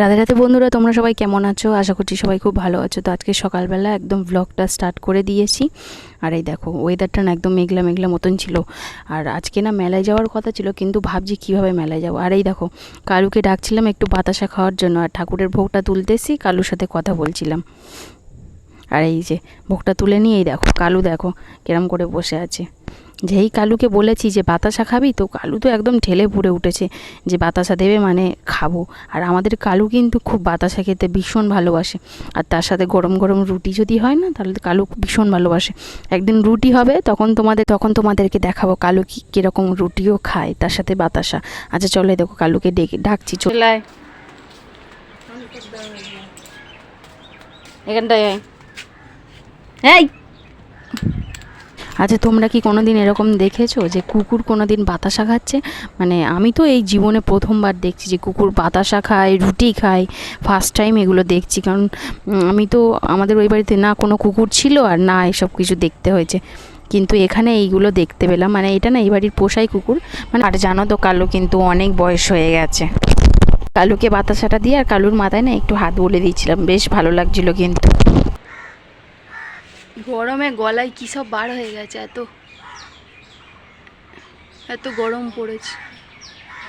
রাধে রাধে বন্ধুরা, তোমরা সবাই কেমন আছো? আশা করছি সবাই খুব ভালো আছো। তো আজকে সকালবেলা একদম ব্লগটা স্টার্ট করে দিয়েছি। আর এই দেখো ওয়েদারটা না একদম মেঘলা মেঘলা মতন ছিল। আর আজকে না মেলায় যাওয়ার কথা ছিল, কিন্তু ভাবছি কীভাবে মেলায় যাব। আর এই দেখো, কালুকে ডাকছিলাম একটু বাতাসা খাওয়ার জন্য। আর ঠাকুরের ভোগটা তুলতেছি কালুর সাথে কথা বলছিলাম। আর এই যে, ভোগটা তুলে নিয়ে এই দেখো, কালু দেখো, কিরম করে বসে আছে। যেই কালুকে বলেছি যে বাতাসা খাবি, তো কালু তো একদম ঠেলে পুড়ে উঠেছে যে বাতাসা দেবে মানে খাব। আর আমাদের কালু কিন্তু খুব বাতাসা খেতে ভীষণ ভালোবাসে। আর তার সাথে গরম গরম রুটি যদি হয় না, তাহলে কালু ভীষণ ভালোবাসে। একদিন রুটি হবে, তখন তোমাদের, তখন তোমাদেরকে দেখাবো কালু কি, কীরকম রুটিও খায় তার সাথে বাতাসা। আচ্ছা চলে দেখো কালুকে ডেকে ডাকছি, চলে। এখানটায়। এই। আচ্ছা তোমরা কি কোনো দিন এরকম দেখেছ যে কুকুর কোনো দিন বাতাসা খাচ্ছে? মানে আমি তো এই জীবনে প্রথমবার দেখছি যে কুকুর বাতাসা খায়, রুটি খায় ফার্স্ট টাইম এগুলো দেখছি। কারণ আমি তো আমাদের ওই বাড়িতে না কোনো কুকুর ছিল আর না এসব কিছু দেখতে হয়েছে। কিন্তু এখানে এইগুলো দেখতে পেলাম। মানে এটা না এই বাড়ির পোষাই কুকুর। মানে আর জানো তো, কালু কিন্তু অনেক বয়স হয়ে গেছে। কালুকে বাতাসাটা দিয়ে আর কালুর মাথায় না একটু হাত বলে দিয়েছিলাম। বেশ ভালো লাগছিল কিন্তু। গরমে গলায় কী সব বার হয়ে গেছে, এত এত গরম পড়েছে।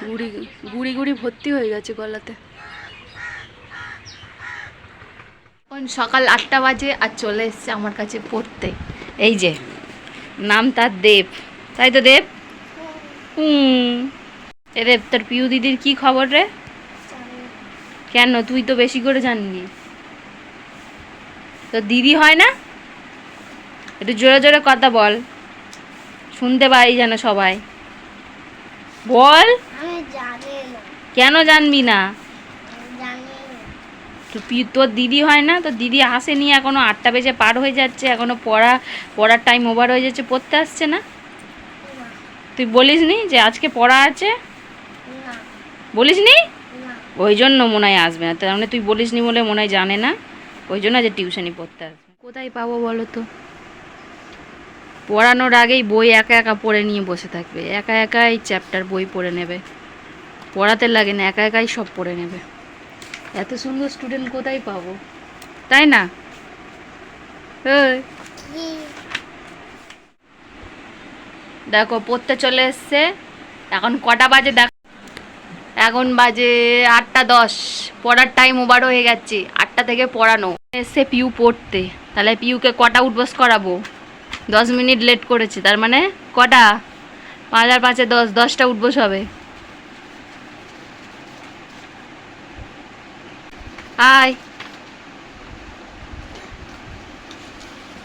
গুড়ি গুড়ি গুড়ি ভর্তি হয়ে গেছে গলাতে। এখন সকাল আটটা বাজে আর চলে এসছে আমার কাছে পড়তে। এই যে, নাম তার দেব। তাই তো দেব? হুম। এ দেব, তোর পিউ দিদির কি খবর রে? কেন, তুই তো বেশি করে জাননি তো দিদি হয় না? একটু জোরে জোরে কথা বল। শুনতে পাই যেন সবাই। বল। জানি কেন জানবি না? তো তোর দিদি হয় না? তোর দিদি আসেনি এখনও আটটা বেজে পার হয়ে যাচ্ছে এখনও পড়া পড়ার টাইম ওভার হয়ে যাচ্ছে পড়তে আসছে না? তুই বলিস নি যে আজকে পড়া আছে? না। বলিস নি? ওই জন্য মনে হয় আসবে না। তার মানে তুই বলিস নি বলে মনে হয় জানে না। ওই জন্য যে টিউশনি পড়তে আসবে। কোথায় পাবো বলো তো? পড়ানোর আগেই বই একা একা পড়ে নিয়ে বসে থাকবে। একা একাই চ্যাপ্টার বই পড়ে নেবে। পড়াতে লাগে না, একা একাই সব পড়ে নেবে। এত সুন্দর স্টুডেন্ট কোথায় পাবো? তাই না? দেখো, পড়তে চলে এসছে। এখন কটা বাজে দেখ? এখন বাজে আটটা দশ। পড়ার টাইম ওভার হয়ে গেছে। আটটা থেকে পড়ানো। এসছে পিউ পড়তে। তাহলে পিউকে কটা উঠবস করাবো? দশ মিনিট লেট করেছি, তার মানে কটা? পাঁচ আর পাঁচে দশ, দশটা উঠবো সবে। আয়।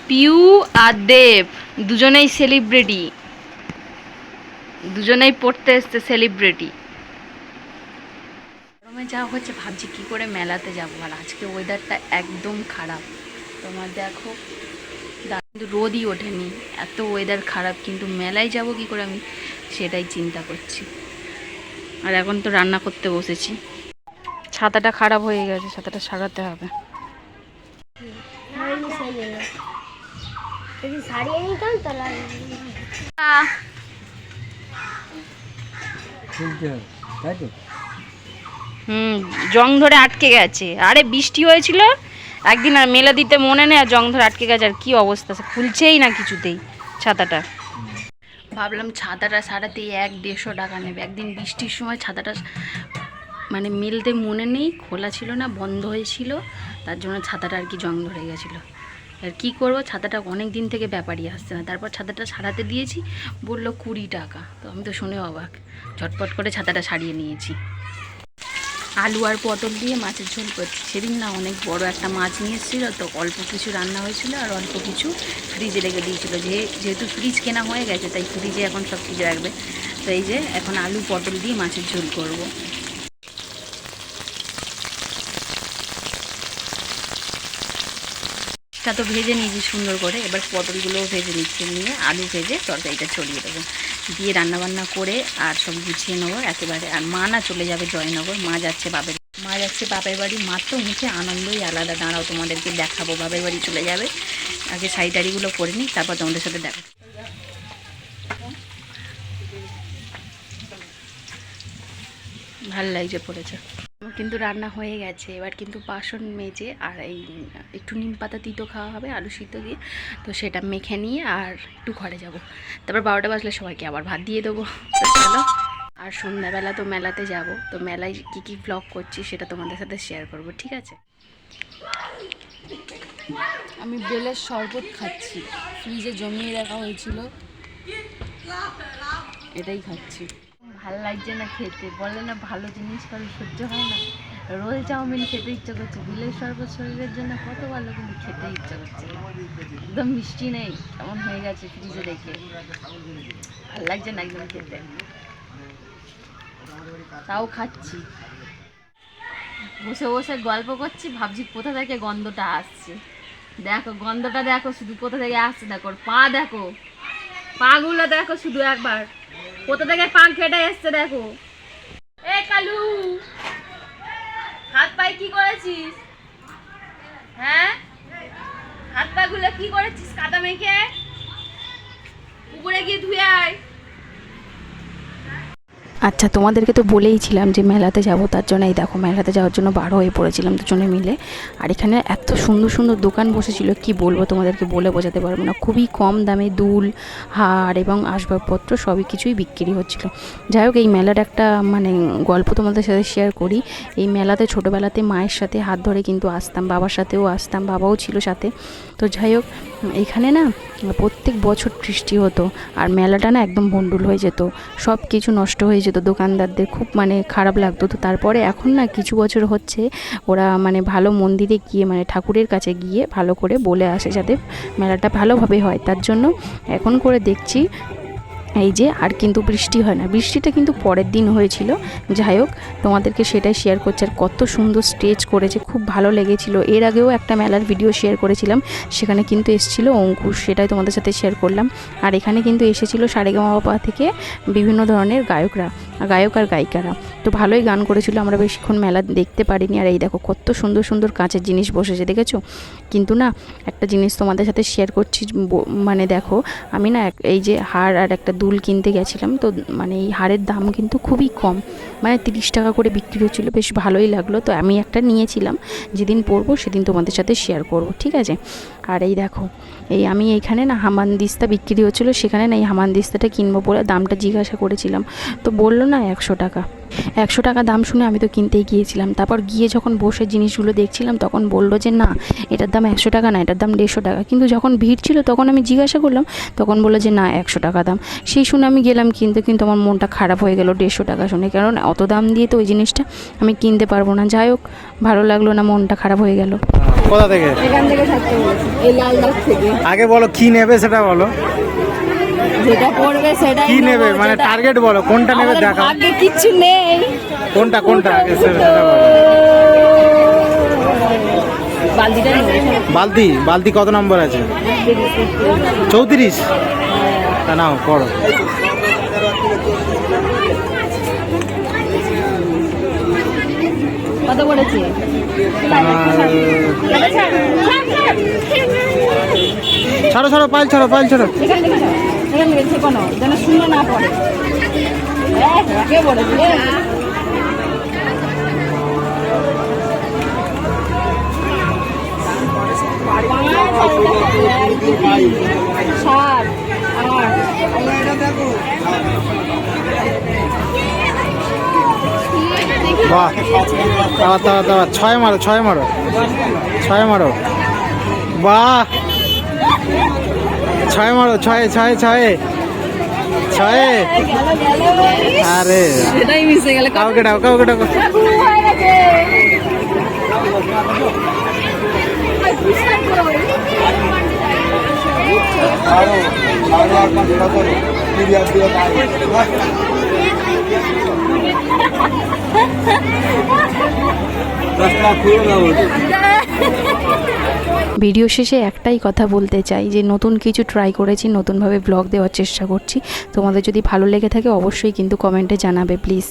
পিউ আর দেব, দুজনেই সেলিব্রিটি দুজনেই পড়তে এসছে সেলিব্রিটি গরমে যাওয়া হচ্ছে, ভাবছি কি করে মেলাতে যাব। আর আজকে ওয়েদারটা একদম খারাপ। তোমার দেখো কিন্তু রোদই ওঠেনি। এত ওয়েদার খারাপ কিন্তু মেলায় যাব কি করে আমি সেটাই চিন্তা করছি। আর এখন তো রান্না করতে বসেছি। ছাতাটা খারাপ হয়ে গেছে ছাতাটা সারাতে হবে। হুম জং ধরে আটকে গেছে। আরে বৃষ্টি হয়েছিল একদিন আর মেলে দিতে মনে নেই আর জং ধরে আটকে গেছে, আর কি অবস্থা? খুলছেই না কিছুতেই ছাতাটা। ভাবলাম ছাতাটা সারাতে এক দেড়শো টাকা নেবে। একদিন বৃষ্টির সময় ছাতাটা মানে মেলতে মনে নেই, খোলা ছিল না, বন্ধ হয়েছিল, তার জন্য ছাতাটা আর কি জং ধরে গেছিল। আর কি করব? ছাতাটা অনেক দিন থেকে ব্যাপারই আসছে না। তারপর ছাতাটা সারাতে দিয়েছি, বলল কুড়ি টাকা। তো আমি তো শুনে অবাক, ঝটপট করে ছাতাটা সারিয়ে নিয়েছি। আলু আর পটল দিয়ে মাছের ঝোল করছি। সেদিন না অনেক বড় একটা মাছ নিয়ে তো অল্প কিছু রান্না হয়েছিল আর অল্প কিছু ফ্রিজে রেখে দিয়েছিল। যে যেহেতু ফ্রিজ কেনা হয়ে গেছে, তাই ফ্রিজে এখন সব কিছু রাখবে। তো এই যে এখন আলু, পটল দিয়ে মাছের ঝোল করব। তো ভেজে নিয়েছি সুন্দর করে। এবার পটলগুলোও ভেজে নিচ্ছি, নিয়ে আলু ভেজে তরকারিটা ছড়িয়ে দেবো। দিয়ে রান্নাবান্না করে আর সব গুছিয়ে নেব একেবারে। আর মা না চলে যাবে জয়নগর, মা যাচ্ছে বাপের মা যাচ্ছে বাপের বাড়ি মার তো মুখে আনন্দই আলাদা। দাঁড়াও, তোমাদেরকে দেখাবো, বাপের বাড়ি চলে যাবে। আগে শাড়ি টাড়িগুলো করে নিই, তারপর তোমাদের সাথে দেখো। ভালো লাগছে পড়েছে। কিন্তু রান্না হয়ে গেছে। এবার কিন্তু বাসন মেজে আর এই একটু নিম পাতা, তিতো খাওয়া হবে, আলু সিদ্ধ দিয়ে। তো সেটা মেখে নিয়ে আর একটু ঘরে যাব। তারপর বারোটা বাজলে সবাইকে আবার ভাত দিয়ে দেবো। চলো। আর সন্ধ্যাবেলা তো মেলাতে যাব। তো মেলায় কী কী ব্লগ করছি সেটা তোমাদের সাথে শেয়ার করব, ঠিক আছে? আমি বেলের শরবত খাচ্ছি। ফ্রিজে জমিয়ে রাখা হয়েছিল। এটাই খাচ্ছি। ভালো লাগছে না খেতে। বলে না ভালো জিনিস কারও সহ্য হয় না। রোল চাউমিন খেতে ইচ্ছে করছে। বিলের শরবত শরীরের জন্য কত ভালো কিন্তু খেতে ইচ্ছে করছে একদম মিষ্টি নেই। কেমন হয়ে গেছে ফ্রিজে রেখে ভালো লাগছে না একদম খেতে। তাও খাচ্ছি। বসে বসে গল্প করছি, ভাবছি কোথা থেকে গন্ধটা আসছে। দেখো, গন্ধটা দেখো, শুধু কোথা থেকে আসছে দেখো পা দেখো। পাগুলো দেখো শুধু একবার। কোথা থেকে পা কেটে এসছে দেখো। এ কালু, হাত পায়ে কি করেছিস? হ্যাঁ? হাত পা গুলো কি করেছিস কাদা মেখে? পুকুরে গিয়ে ধুয়ে আয়। আচ্ছা তোমাদেরকে তো বলেইছিলাম যে মেলাতে যাব, তার জন্য এই দেখো মেলাতে যাওয়ার জন্য বার হয়ে পড়েছিলাম দুজনে মিলে। আর এখানে এত সুন্দর সুন্দর দোকান বসেছিল, কি বলব তোমাদেরকে বলে বোঝাতে পারব না। খুবই কম দামে দুল, হার এবং আসবাবপত্র সবই কিছুই বিক্রি হচ্ছিল। যাই হোক, এই মেলার একটা মানে গল্প তোমাদের সাথে শেয়ার করি। এই মেলাতে ছোটোবেলাতে মায়ের সাথে হাত ধরে কিন্তু আসতাম, বাবার সাথেও আসতাম, বাবাও ছিল সাথে। তো যাই হোক, এখানে না প্রত্যেক বছর বৃষ্টি হতো আর মেলাটা না একদম ভণ্ডুল হয়ে যেত। সব কিছু নষ্ট হয়ে যেত, দোকানদারদের খুব মানে খারাপ লাগতো। তো তারপরে এখন না কিছু বছর হচ্ছে, ওরা মানে ভালো মন্দিরে গিয়ে মানে ঠাকুরের কাছে গিয়ে ভালো করে বলে আসে যাতে মেলাটা ভালোভাবে হয়। তার জন্য এখন করে দেখছি এই যে, আর কিন্তু বৃষ্টি হয় না। বৃষ্টিটা কিন্তু পরের দিন হয়েছিল। যাই হোক, তোমাদেরকে সেটাই শেয়ার করছে। আর কত সুন্দর স্টেজ করেছে, খুব ভালো লেগেছিল। এর আগেও একটা মেলার ভিডিও শেয়ার করেছিলাম। সেখানে কিন্তু এসেছিল অঙ্কুশ সেটাই তোমাদের সাথে শেয়ার করলাম। আর এখানে কিন্তু এসেছিল সারেগামা বাবা থেকে বিভিন্ন ধরনের গায়করা, গায়ক আর গায়িকারা। তো ভালোই গান করেছিল, আমরা বেশিক্ষণ মেলা দেখতে পারিনি। আর এই দেখো, কত সুন্দর সুন্দর কাঁচের জিনিস বসেছে, দেখেছ? কিন্তু না, একটা জিনিস তোমাদের সাথে শেয়ার করছি মানে দেখো, আমি না এই যে হার আর একটা দুল কিনতে গেছিলাম, তো মানে এই হারের দাম কিন্তু খুবই কম। মানে তিরিশ টাকা করে বিক্রি হচ্ছিল, বেশ ভালোই লাগল। তো আমি একটা নিয়েছিলাম, যেদিন পরবো সেদিন তোমাদের সাথে শেয়ার করব, ঠিক আছে? আর এই দেখো, এই আমি এইখানে না হামানদিস্তা বিক্রি হচ্ছিল, সেখানে না এই হামানদিস্তাটা কিনবো বলে দামটা জিজ্ঞাসা করেছিলাম। তো বলল না একশো টাকা। একশো টাকা দাম শুনে আমি তো কিনতেই গিয়েছিলাম। তারপর গিয়ে যখন বসে জিনিসগুলো দেখছিলাম তখন বলল যে না এটার দাম একশো টাকা না এটার দাম দেড়শো টাকা। কিন্তু যখন ভিড় ছিল তখন আমি জিজ্ঞাসা করলাম তখন বলল যে না একশো টাকা দাম। সেই শুনে আমি গেলাম কিনতে কিন্তু আমার মনটা খারাপ হয়ে গেল দেড়শো টাকা শুনে। কারণ অত দাম দিয়ে তো ওই জিনিসটা আমি কিনতে পারব না। যাই হোক ভালো লাগল না মনটা খারাপ হয়ে গেল। কোথা থেকে? এখান থেকে এই লাল দাগ থেকে। আগে বলো কি নেবে সেটা বলো। যেটা পড়বে সেটাই কি নেবে মানে টার্গেট বলো কোনটা নেবে দেখো আগে কিছু নেই। কোনটা কোনটা? আগে সেটা বালতিটা বালতি? বালতি কত নম্বর আছে? চৌত্রিশ? তা নাও করো কত পড়েছে ছাড়ো ছাড়ো পাইল ছাড়ো পাইল ছাড়ো। এখান থেকে সর, এখান থেকে ছেপানো যেন শূন্য না পড়ে। একে পড়েছে সাত আট। বাহ। তাওয়া তাওয়া তাওয়া ছয় মারো ছয় মারো। ছয় মারো। বাহ। ছয় মারো ছয় ছয় ছয়। ছয়। আরে সেটাই মিশে গেলে কাউকে ডাও কাউকে ডাও ভিডিও শেষে একটাই কথা বলতে চাই যে নতুন কিছু ট্রাই করেছি, নতুনভাবে ব্লগ দেওয়ার চেষ্টা করছি। তোমাদের যদি ভালো লেগে থাকে অবশ্যই কিন্তু কমেন্টে জানাবে প্লিজ